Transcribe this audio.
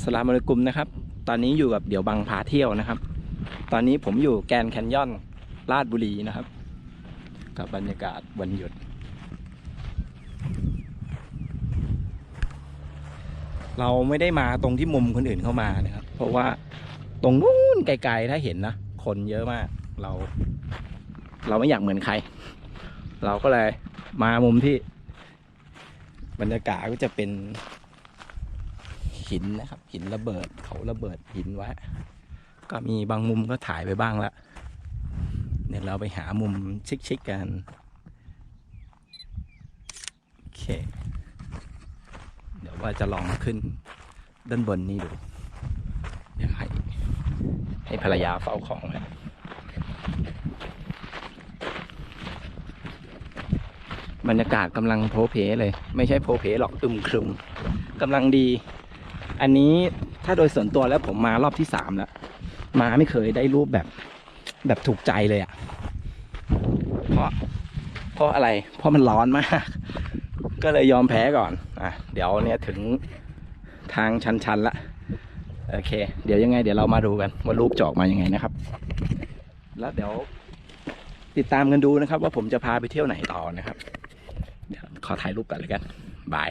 สลามอลกุมนะครับ ตอนนี้อยู่กับเดี๋ยวบังพาเที่ยวนะครับ ตอนนี้ผมอยู่แกนแคนยอนลาดบุรีนะครับ กับบรรยากาศวันหยุด เราไม่ได้มาตรงที่มุมคนอื่นเข้ามานะครับ เพราะว่าตรงนู้นไกลๆถ้าเห็นนะ คนเยอะมากเรา เราไม่อยากเหมือนใคร เราก็เลยมามุมที่ บรรยากาศก็จะเป็น หินนะครับ หินระเบิดเขาระเบิดหินไว้ ก็มีบางมุมก็ถ่ายไปบ้างละเดี๋ยวเราไปหามุมชิคๆกันโอเค เดี๋ยวว่าจะลองขึ้นด้านบนนี้ดู เดี๋ยวให้ให้ภรรยาเฝ้าของไว้บรรยากาศกำลังโพเพเลย ไม่ใช่โพเพหรอกอึมครึมกำลังดี อันนี้ถ้าโดยส่วนตัวแล้วผมมารอบที่สามแล้ว มาไม่เคยได้รูปแบบแบบถูกใจเลยอะ่ะ เพราะเพราะอะไร เพราะมันร้อนมาก ก็เลยยอมแพ้ก่อน อะ เดี๋ยวเนี่ยถึงทางชันๆละ โอเค เดี๋ยวยังไง เดี๋ยวเรามาดูกันว่ารูปจออกมายังไงนะครับ แล้วเดี๋ยวติดตามกันดูนะครับ ว่าผมจะพาไปเที่ยวไหนต่อนะครับ เดี๋ยวขอถ่ายรูปกันเลยกัน บาย